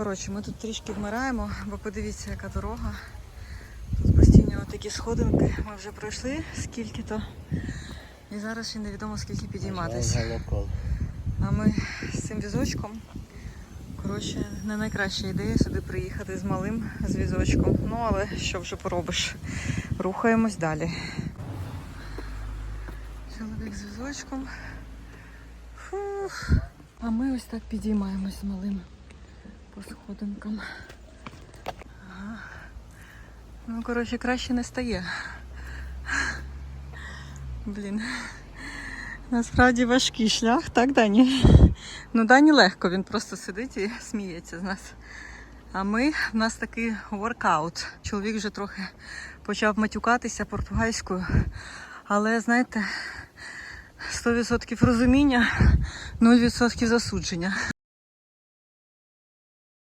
Коротше, ми тут трішки вмираємо, бо подивіться, яка дорога. Тут постійно такі сходинки. Ми вже пройшли скільки-то. І зараз ще невідомо скільки підійматися. А ми з цим візочком. Коротше, не найкраща ідея сюди приїхати з малим з візочком. Ну, але що вже поробиш? Рухаємось далі. Чоловік з візочком. Фух. А ми ось так підіймаємось з малим по сходинкам. Ну, коротше, краще не стає. Блін. Насправді важкий шлях, так, Дані? Ну, Дані легко, він просто сидить і сміється з нас. А ми, в нас такий воркаут. Чоловік вже трохи почав матюкатися португальською. Але, знаєте, 100% розуміння, 0% засудження.